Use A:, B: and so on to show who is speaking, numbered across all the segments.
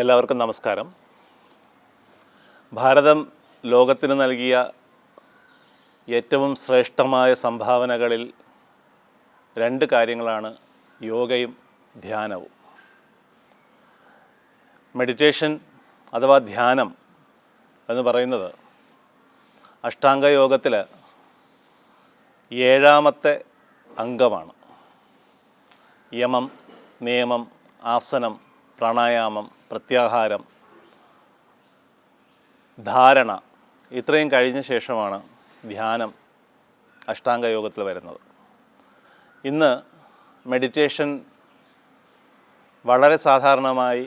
A: എല്ലാവർക്കും നമസ്കാരം. ഭാരതം ലോകത്തിന് നൽകിയ ഏറ്റവും ശ്രേഷ്ഠമായ സംഭാവനകളിൽ രണ്ട് കാര്യങ്ങളാണ് യോഗയും ധ്യാനവും. മെഡിറ്റേഷൻ അഥവാ ധ്യാനം എന്ന് പറയുന്നത് അഷ്ടാംഗ യോഗത്തിൽ ഏഴാമത്തെ അംഗമാണ്. യമം നിയമം ആസനം പ്രാണായാമം പ്രത്യാഹാരം ധാരണ ഇത്രയും കഴിഞ്ഞ ശേഷമാണ് ധ്യാനം അഷ്ടാംഗ യോഗത്തിൽ വരുന്നത്. ഇന്ന് മെഡിറ്റേഷൻ വളരെ സാധാരണമായി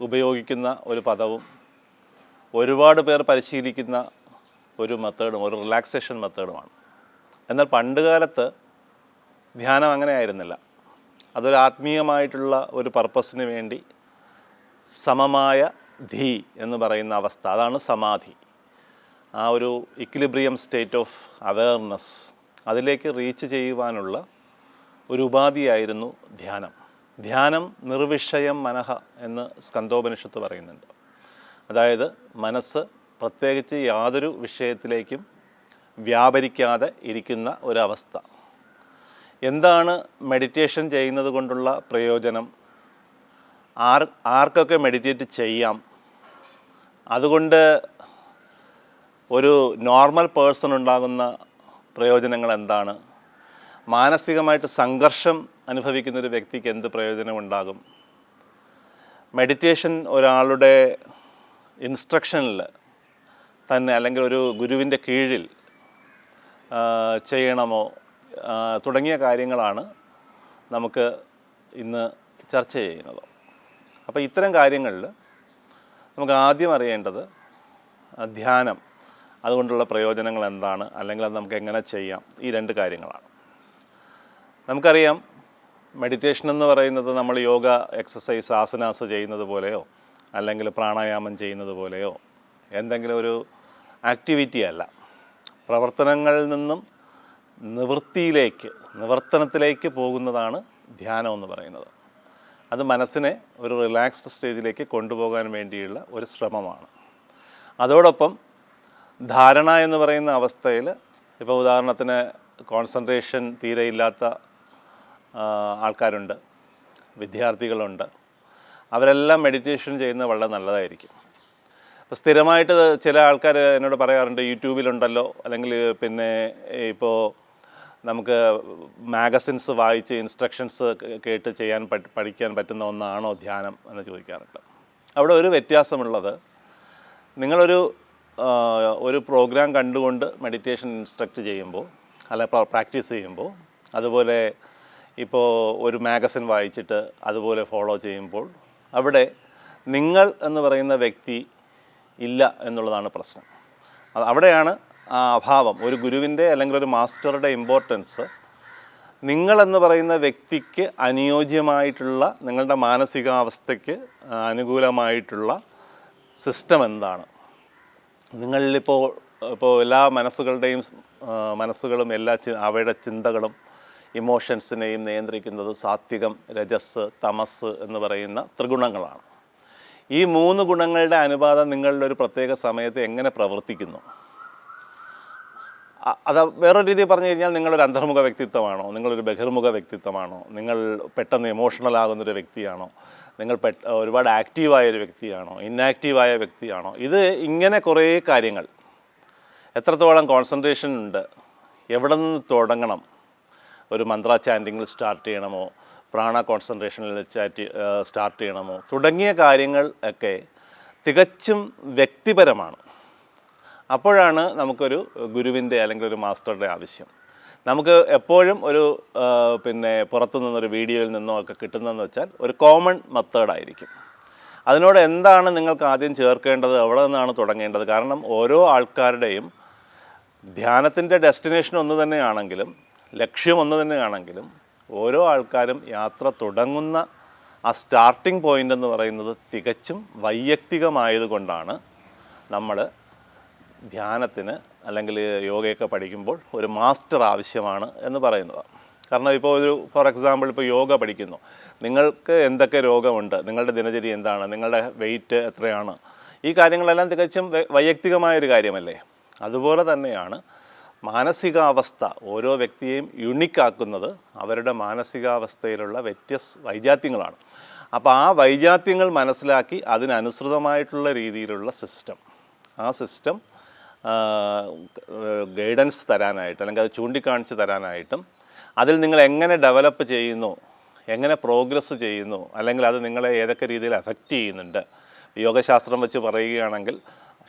A: ഉപയോഗിക്കുന്ന ഒരു പദവും ഒരുപാട് പേർ പരിശീലിക്കുന്ന ഒരു മെത്തേഡും ഒരു റിലാക്സേഷൻ മെത്തേഡുമാണ് എന്നാൽ പണ്ട് കാലത്ത് ധ്യാനം അങ്ങനെ ആയിരുന്നില്ല. അതൊരു ആത്മീയമായിട്ടുള്ള ഒരു പർപ്പസിന് വേണ്ടി സമമായ ധീ എന്ന് പറയുന്ന അവസ്ഥ. അതാണ് സമാധി. ആ ഒരു ഇക്വിലിബ്രിയം സ്റ്റേറ്റ് ഓഫ് അവയർനെസ് അതിലേക്ക് റീച്ച് ചെയ്യുവാനുള്ള ഒരു ഉപാധിയായിരുന്നു ധ്യാനം. ധ്യാനം നിർവിഷയം മനഹ എന്ന് സ്കന്ധോപനിഷത്ത് പറയുന്നുണ്ട്. അതായത് മനസ്സ് പ്രത്യേകിച്ച് യാതൊരു വിഷയത്തിലേക്കും വ്യാപരിക്കാതെ ഇരിക്കുന്ന ഒരവസ്ഥ. എന്താണ് മെഡിറ്റേഷൻ ചെയ്യുന്നത് കൊണ്ടുള്ള പ്രയോജനം? ആർ ആർക്കൊക്കെ മെഡിറ്റേറ്റ് ചെയ്യാം. അതുകൊണ്ട് ഒരു നോർമൽ പേഴ്സൺ ഉണ്ടാകുന്ന പ്രയോജനങ്ങൾ എന്താണ്? മാനസികമായിട്ട് സംഘർഷം അനുഭവിക്കുന്ന ഒരു വ്യക്തിക്ക് എന്ത് പ്രയോജനം ഉണ്ടാകും? മെഡിറ്റേഷൻ ഒരാളുടെ ഇൻസ്ട്രക്ഷനിൽ തന്നെ അല്ലെങ്കിൽ ഒരു ഗുരുവിന്റെ കീഴിൽ ചെയ്യണമോ തുടങ്ങിയ കാര്യങ്ങളാണ് നമുക്ക് ഇന്ന് ചർച്ച ചെയ്യുന്നത്. അപ്പോൾ ഇത്തരം കാര്യങ്ങളിൽ നമുക്ക് ആദ്യം അറിയേണ്ടത് ധ്യാനം അതുകൊണ്ടുള്ള പ്രയോജനങ്ങൾ എന്താണ് അല്ലെങ്കിൽ അത് നമുക്ക് എങ്ങനെ ചെയ്യാം ഈ രണ്ട് കാര്യങ്ങളാണ്. നമുക്കറിയാം മെഡിറ്റേഷൻ എന്ന് പറയുന്നത് നമ്മൾ യോഗ എക്സസൈസ് ആസനാസ് ചെയ്യുന്നത് പോലെയോ അല്ലെങ്കിൽ പ്രാണായാമം ചെയ്യുന്നത് പോലെയോ എന്തെങ്കിലും ഒരു ആക്ടിവിറ്റി അല്ല. പ്രവർത്തനങ്ങളിൽ നിന്നും നിവൃത്തിയിലേക്ക് നിവർത്തനത്തിലേക്ക് പോകുന്നതാണ് ധ്യാനം എന്ന് പറയുന്നത്. അത് മനസ്സിനെ ഒരു റിലാക്സ്ഡ് സ്റ്റേജിലേക്ക് കൊണ്ടുപോകാൻ വേണ്ടിയുള്ള ഒരു ശ്രമമാണ്. അതോടൊപ്പം ധാരണ എന്ന് പറയുന്ന അവസ്ഥയിൽ ഇപ്പോൾ ഉദാഹരണത്തിന് കോൺസെൻട്രേഷൻ തീരെ ഇല്ലാത്ത ആൾക്കാരുണ്ട് വിദ്യാർത്ഥികളുണ്ട്. അവരെല്ലാം മെഡിറ്റേഷൻ ചെയ്യുന്നത് വളരെ നല്ലതായിരിക്കും. അപ്പോൾ സ്ഥിരമായിട്ട് ചില ആൾക്കാർ എന്നോട് പറയാറുണ്ട് യൂട്യൂബിലുണ്ടല്ലോ അല്ലെങ്കിൽ പിന്നെ ഇപ്പോൾ നമുക്ക് മാഗസിൻസ് വായിച്ച് ഇൻസ്ട്രക്ഷൻസ് കേട്ട് ചെയ്യാൻ പഠിക്കാൻ പറ്റുന്ന ഒന്നാണോ ധ്യാനം എന്ന് ചോദിക്കാറുണ്ട്. അവിടെ ഒരു വ്യത്യാസമുള്ളത് നിങ്ങളൊരു ഒരു പ്രോഗ്രാം കണ്ടുകൊണ്ട് മെഡിറ്റേഷൻ ഇൻസ്ട്രക്റ്റ് ചെയ്യുമ്പോൾ അല്ല പ്രാക്ടീസ് ചെയ്യുമ്പോൾ അതുപോലെ ഇപ്പോൾ ഒരു മാഗസിൻ വായിച്ചിട്ട് അതുപോലെ ഫോളോ ചെയ്യുമ്പോൾ അവിടെ നിങ്ങൾ എന്ന് പറയുന്ന വ്യക്തി ഇല്ല എന്നുള്ളതാണ് പ്രശ്നം. അവിടെയാണ് അഭാവം ഒരു ഗുരുവിന്റെ അല്ലെങ്കിൽ ഒരു മാസ്റ്ററുടെ ഇമ്പോർട്ടൻസ് നിങ്ങളെന്ന് പറയുന്ന വ്യക്തിക്ക് അനുയോജ്യമായിട്ടുള്ള നിങ്ങളുടെ മാനസികാവസ്ഥയ്ക്ക് അനുകൂലമായിട്ടുള്ള സിസ്റ്റം എന്താണ്? നിങ്ങളിലിപ്പോൾ ഇപ്പോൾ എല്ലാ മനസ്സുകളുടെയും മനസ്സുകളും എല്ലാ അവയുടെ ചിന്തകളും ഇമോഷൻസിനെയും നിയന്ത്രിക്കുന്നത് സാത്വികം രജസ് തമസ് എന്ന് പറയുന്ന ത്രിഗുണങ്ങളാണ്. ഈ മൂന്ന് ഗുണങ്ങളുടെ അനുപാതം നിങ്ങളുടെ ഒരു പ്രത്യേക സമയത്ത് എങ്ങനെ പ്രവർത്തിക്കുന്നു? അത് വേറൊരു രീതിയിൽ പറഞ്ഞു കഴിഞ്ഞാൽ നിങ്ങളൊരു അന്തർമുഖ വ്യക്തിത്വമാണോ? നിങ്ങളൊരു ബഹിർമുഖ വ്യക്തിത്വമാണോ? നിങ്ങൾ പെട്ടെന്ന് ഇമോഷണൽ ആകുന്നൊരു വ്യക്തിയാണോ? നിങ്ങൾ പെട്ട ഒരുപാട് ആക്റ്റീവായ ഒരു വ്യക്തിയാണോ? ഇന്നാക്റ്റീവായ വ്യക്തിയാണോ? ഇത് ഇങ്ങനെ കുറേ കാര്യങ്ങൾ. എത്രത്തോളം കോൺസെൻട്രേഷൻ ഉണ്ട്? എവിടെ നിന്ന് തുടങ്ങണം? ഒരു മന്ത്ര ചാന്റിങ്ങിൽ സ്റ്റാർട്ട് ചെയ്യണമോ? പ്രാണ കോൺസെൻട്രേഷനിൽ ചാറ്റ് സ്റ്റാർട്ട് ചെയ്യണമോ? തുടങ്ങിയ കാര്യങ്ങൾ ഒക്കെ തികച്ചും വ്യക്തിപരമാണ്. അപ്പോഴാണ് നമുക്കൊരു ഗുരുവിന്റെ അല്ലെങ്കിൽ ഒരു മാസ്റ്ററുടെ ആവശ്യം. നമുക്ക് എപ്പോഴും ഒരു പിന്നെ പുറത്തു നിന്നൊരു വീഡിയോയിൽ നിന്നോ ഒക്കെ കിട്ടുന്നതെന്ന് വെച്ചാൽ ഒരു കോമൺ മെത്തേഡായിരിക്കും അതിനോട് എന്താണ് നിങ്ങൾക്ക് ആദ്യം ചേർക്കേണ്ടത് എവിടെ നിന്നാണ് തുടങ്ങേണ്ടത്? കാരണം ഓരോ ആൾക്കാരുടെയും ധ്യാനത്തിന്റെ ഡെസ്റ്റിനേഷൻ ഒന്ന് തന്നെയാണെങ്കിലും ലക്ഷ്യം ഒന്ന് തന്നെയാണെങ്കിലും ഓരോ ആൾക്കാരും യാത്ര തുടങ്ങുന്ന ആ സ്റ്റാർട്ടിംഗ് പോയിന്റ് എന്ന് പറയുന്നത് തികച്ചും വൈയക്തികമായതുകൊണ്ടാണ് നമ്മൾ ധ്യാനത്തിന് അല്ലെങ്കിൽ യോഗയൊക്കെ പഠിക്കുമ്പോൾ ഒരു മാസ്റ്റർ ആവശ്യമാണ് എന്ന് പറയുന്നത് കാരണം ഇപ്പോൾ ഒരു ഫോർ എക്സാമ്പിൾ ഇപ്പോൾ യോഗ പഠിക്കുന്നു. നിങ്ങൾക്ക് എന്തൊക്കെ രോഗമുണ്ട്? നിങ്ങളുടെ ദിനചര്യ എന്താണ്? നിങ്ങളുടെ വെയിറ്റ് എത്രയാണ്? ഈ കാര്യങ്ങളെല്ലാം തികച്ചും വൈയക്തികമായൊരു കാര്യമല്ലേ? അതുപോലെ തന്നെയാണ് മാനസികാവസ്ഥ. ഓരോ വ്യക്തിയെയും യുണിക്കാക്കുന്നത് അവരുടെ മാനസികാവസ്ഥയിലുള്ള വ്യത്യസ് വൈജാത്യങ്ങളാണ്. അപ്പോൾ ആ വൈജാത്യങ്ങൾ മനസ്സിലാക്കി അതിനനുസൃതമായിട്ടുള്ള രീതിയിലുള്ള സിസ്റ്റം. ആ സിസ്റ്റം ഗൈഡൻസ് തരാനായിട്ട് അല്ലെങ്കിൽ അത് ചൂണ്ടിക്കാണിച്ച് തരാനായിട്ടും അതിൽ നിങ്ങൾ എങ്ങനെ ഡെവലപ്പ് ചെയ്യുന്നു എങ്ങനെ പ്രോഗ്രസ് ചെയ്യുന്നു അല്ലെങ്കിൽ അത് നിങ്ങളെ ഏതൊക്കെ രീതിയിൽ അഫക്റ്റ് ചെയ്യുന്നുണ്ട്. യോഗശാസ്ത്രം വെച്ച് പറയുകയാണെങ്കിൽ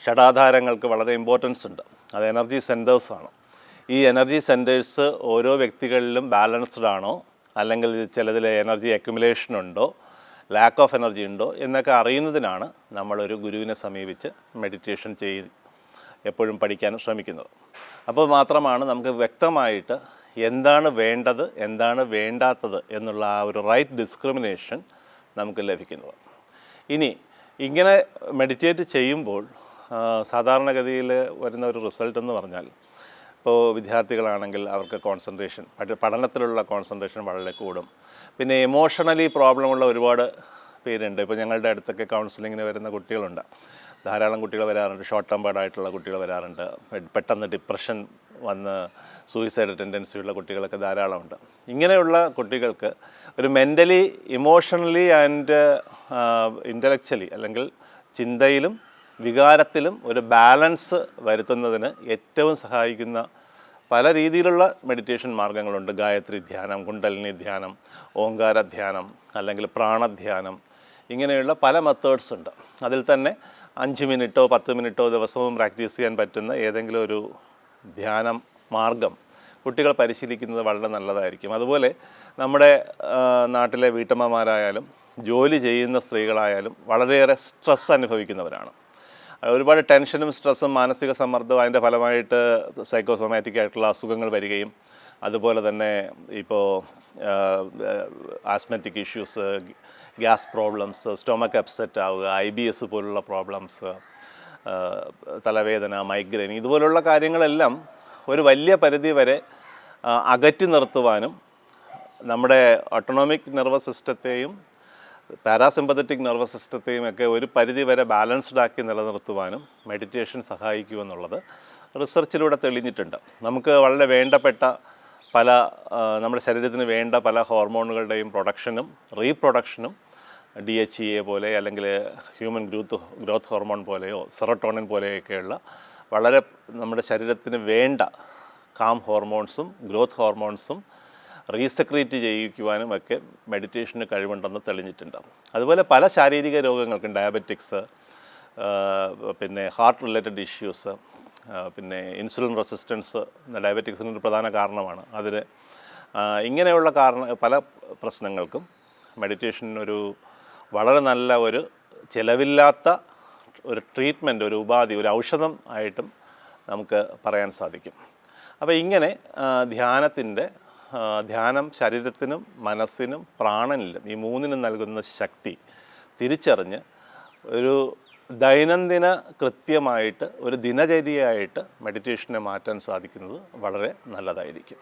A: ഷഡാധാരങ്ങൾക്ക് വളരെ ഇമ്പോർട്ടൻസ് ഉണ്ട്. അത് എനർജി സെന്റേഴ്സാണ് ഈ എനർജി സെന്റേഴ്സ് ഓരോ വ്യക്തികളിലും ബാലൻസ്ഡ് ആണോ അല്ലെങ്കിൽ ചിലതിൽ എനർജി അക്യുമുലേഷൻ ഉണ്ടോ ലാക്ക് ഓഫ് എനർജി ഉണ്ടോ എന്നൊക്കെ അറിയുന്നതിനാണ് നമ്മളൊരു ഗുരുവിനെ സമീപിച്ച് മെഡിറ്റേഷൻ ചെയ്ത് എപ്പോഴും പഠിക്കാൻ ശ്രമിക്കുന്നത്. അപ്പോൾ മാത്രമാണ് നമുക്ക് വ്യക്തമായിട്ട് എന്താണ് വേണ്ടത് എന്താണ് വേണ്ടാത്തത് എന്നുള്ള ആ ഒരു റൈറ്റ് ഡിസ്ക്രിമിനേഷൻ നമുക്ക് ലഭിക്കുന്നത്. ഇനി ഇങ്ങനെ മെഡിറ്റേറ്റ് ചെയ്യുമ്പോൾ സാധാരണഗതിയിൽ വരുന്ന ഒരു റിസൾട്ട് എന്ന് പറഞ്ഞാൽ ഇപ്പോൾ വിദ്യാർത്ഥികളാണെങ്കിൽ അവർക്ക് കോൺസെൻട്രേഷൻ പഠനത്തിലുള്ള കോൺസെൻട്രേഷൻ വളരെ കൂടും. പിന്നെ ഇമോഷണലി പ്രോബ്ലമുള്ള ഒരുപാട് പേരുണ്ട്. ഇപ്പോൾ ഞങ്ങളുടെ അടുത്തൊക്കെ കൗൺസിലിങ്ങിന് വരുന്ന കുട്ടികളുണ്ട്. ധാരാളം കുട്ടികൾ വരാറുണ്ട്. ഷോർട്ട് ടേം ആയിട്ടുള്ള കുട്ടികൾ വരാറുണ്ട്. പെട്ടെന്ന് ഡിപ്രഷൻ വന്ന് സൂയിസൈഡ് ടെൻഡൻസി ഉള്ള കുട്ടികളൊക്കെ ധാരാളമുണ്ട്. ഇങ്ങനെയുള്ള കുട്ടികൾക്ക് ഒരു മെന്റലി ഇമോഷണലി ആൻഡ് ഇന്റലക്ച്വലി അല്ലെങ്കിൽ ചിന്തയിലും വികാരത്തിലും ഒരു ബാലൻസ് വരുത്തുന്നതിന് ഏറ്റവും സഹായിക്കുന്ന പല രീതിയിലുള്ള മെഡിറ്റേഷൻ മാർഗങ്ങളുണ്ട്. ഗായത്രി ധ്യാനം കുണ്ടലിനി ധ്യാനം ഓങ്കാര ധ്യാനം അല്ലെങ്കിൽ പ്രാണധ്യാനം ഇങ്ങനെയുള്ള പല മെത്തേഡ്സ് ഉണ്ട്. അതിൽ തന്നെ അഞ്ച് മിനിറ്റോ പത്ത് മിനിറ്റോ ദിവസവും പ്രാക്ടീസ് ചെയ്യാൻ പറ്റുന്ന ഏതെങ്കിലും ഒരു ധ്യാനം മാർഗം കുട്ടികൾ പരിശീലിക്കുന്നത് വളരെ നല്ലതായിരിക്കും. അതുപോലെ നമ്മുടെ നാട്ടിലെ വീട്ടമ്മമാരായാലും ജോലി ചെയ്യുന്ന സ്ത്രീകളായാലും വളരെയേറെ സ്ട്രെസ് അനുഭവിക്കുന്നവരാണ്. ഒരുപാട് ടെൻഷനും സ്ട്രെസ്സും മാനസിക സമ്മർദ്ദവും അതിന്റെ ഫലമായിട്ട് സൈക്കോസൊമാറ്റിക് ആയിട്ടുള്ള അസുഖങ്ങൾ വരികയും അതുപോലെ തന്നെ ഇപ്പോൾ asthmatic issues gas problems stomach upset ആവുക ഐ ബി എസ് പോലുള്ള പ്രോബ്ലംസ് തലവേദന മൈഗ്രെയിൻ ഇതുപോലുള്ള കാര്യങ്ങളെല്ലാം ഒരു വലിയ പരിധി വരെ അകറ്റി നിർത്തുവാനും നമ്മുടെ ഓട്ടോണോമിക് നെർവസ് സിസ്റ്റത്തെയും പാരാസിമ്പത്തറ്റിക് നെർവസ് സിസ്റ്റത്തെയും ഒക്കെ ഒരു പരിധി വരെ ബാലൻസ്ഡ് ആക്കി നിലനിർത്തുവാനും മെഡിറ്റേഷൻ സഹായിക്കുമെന്നുള്ളത് റിസർച്ചിലൂടെ തെളിഞ്ഞിട്ടുണ്ട്. നമുക്ക് വളരെ വേണ്ടപ്പെട്ട പല നമ്മുടെ ശരീരത്തിന് വേണ്ട പല ഹോർമോണുകളുടെയും പ്രൊഡക്ഷനും റീപ്രൊഡക്ഷനും ഡി എച്ച് എ പോലെ അല്ലെങ്കിൽ ഹ്യൂമൻ ഗ്രോത്ത് ഗ്രോത്ത് ഹോർമോൺ പോലെയോ സെറട്ടോണിൻ പോലെയൊക്കെയുള്ള വളരെ നമ്മുടെ ശരീരത്തിന് വേണ്ട കാം ഹോർമോൺസും ഗ്രോത്ത് ഹോർമോൺസും റീസെക്രീറ്റ് ചെയ്യിക്കുവാനും ഒക്കെ മെഡിറ്റേഷന് കഴിവുണ്ടെന്ന് തെളിഞ്ഞിട്ടുണ്ട്. അതുപോലെ പല ശാരീരിക രോഗങ്ങൾക്കും ഡയബറ്റിക്സ് പിന്നെ ഹാർട്ട് റിലേറ്റഡ് ഇഷ്യൂസ് പിന്നെ ഇൻസുലിൻ റെസിസ്റ്റൻസ് ഡയബറ്റിക്സിന് ഒരു പ്രധാന കാരണമാണ്. അതിന് ഇങ്ങനെയുള്ള കാരണ പല പ്രശ്നങ്ങൾക്കും മെഡിറ്റേഷനൊരു വളരെ നല്ല ഒരു ചിലവില്ലാത്ത ഒരു ട്രീറ്റ്മെന്റ് ഒരു ഉപാധി ഒരു ഔഷധം ആയിട്ടും നമുക്ക് പറയാൻ സാധിക്കും. അപ്പോൾ ഇങ്ങനെ ധ്യാനത്തിന്റെ ധ്യാനം ശരീരത്തിനും മനസ്സിനും പ്രാണനിലും ഈ മൂന്നിനും നൽകുന്ന ശക്തി തിരിച്ചറിഞ്ഞ് ഒരു ദൈനംദിന കൃത്യമായിട്ട് ഒരു ദിനചര്യയായിട്ട് മെഡിറ്റേഷനെ മാറ്റാൻ സാധിക്കുന്നത് വളരെ നല്ലതായിരിക്കും.